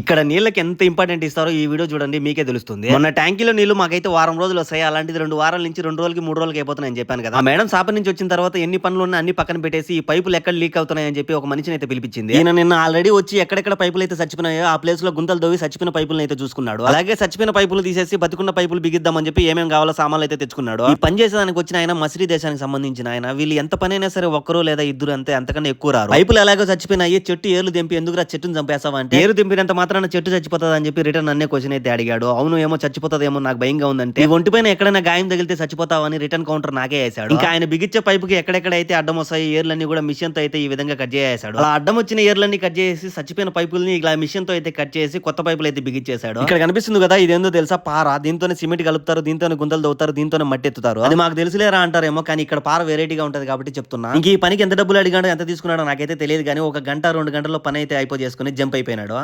ఇక్కడ నీళ్ళకి ఎంత ఇంపార్టెంట్ ఇస్తారో ఈ వీడియో చూడండి మీకే తెలుస్తుంది. మొన్న ట్యాంకీలో నీళ్ళు మాకైతే వారం రోజులు వస్తాయి. అలాంటిది రెండు వారాల నుంచి రెండు రోజులకి మూడు రోజులకి అయిపోతున్నాయని చెప్పాను కదా. ఆ మేడం సాప నుంచి వచ్చిన తర్వాత ఎన్ని పనులు ఉన్నా అన్ని పక్కన పెట్టేసి ఈ పైపులు ఎక్కడ లీక్ అవుతున్నాయని చెప్పి ఒక మనిషిని అయితే పిలిపించింది. ఈయన నిన్న ఆల్రెడీ వచ్చి ఎక్కడెక్కడ పైపులు అయితే చచ్చిపోయినాయో ఆ ప్లేస్లో గుంతలు దోవి చచ్చిపోయిన పైపులను అయితే చూసుకున్నాడు. అలాగే చచ్చిపోయిన పైపులు తీసేసి బతుకున్న పైపులు బిగిద్దామని చెప్పి ఏమేం కావాలో సామాన్లు అయితే తెచ్చుకున్నాడు. ఈ పని చేసేదానికి వచ్చిన ఆయన మసిరి దేశానికి సంబంధించిన ఆయన. వీళ్ళు ఎంత పని అయినా సరే ఒక్కరు లేదా ఇద్దరు అంతే అంతకన్నా ఎక్కువ రారు. పైపులు ఎలాగో చచ్చిపోయినాయి చెట్టు ఏర్లు దింపి ఎందుకు చెట్టును చంపేస్తావా అంటే? ఏరు దింపినంత మాత్రాన చెట్టు చచ్చిపోతుంది అని చెప్పి రిటర్న్ అన్నే క్వశ్చన్ అయితే అడిగాడు. అవును ఏమో చచ్చిపోతుందేమో నాకు భయంగా ఉందంటే. ఈ ఒంటి పైన ఎక్కడైనా గాయం తగిలితే చచ్చిపోతావని రిటర్న్ కౌంటర్ నాకే వేశాడు. ఇంకా ఆయన బిగిచ్చే పైపుకి ఎక్కడెక్కడైతే అడ్డం వస్తాయి ఏర్లన్నీ కూడా మిషన్తో అయితే ఈ విధంగా కట్ చేసేసాడు. అలా అడ్డం వచ్చిన ఏర్లన్నీ కట్ చేసి చచ్చిపోయిన పైపుల్ని ఇలా మిషన్తో అయితే కట్ చేసి కొత్త పైపులు అయితే బిగిచ్చేసాడు ఇక్కడ కనిపిస్తుంది కదా ఇదేందో తెలుసా? పార. దీంతోనే సిమెంట్ కలుపుతారు దీంతోనే గుంతలు దవ్వుతారు దీంతోనే మట్టి ఎత్తుతారు. అది మాకు తెలుసులేరా అంటారేమో కానీ ఇక్కడ పార వెరైటీగా ఉంటది కాబట్టి చెప్తున్నా. ఇంక ఈ పనికి ఎంత డబ్బులు అడిగాడో ఎంత తీసుకున్నాడో నాకైతే తెలియదు కానీ ఒక గంట రెండు గంటల్లో పని అయితే అయిపో చేసుకుని జంప్ అయిపోయినాడు.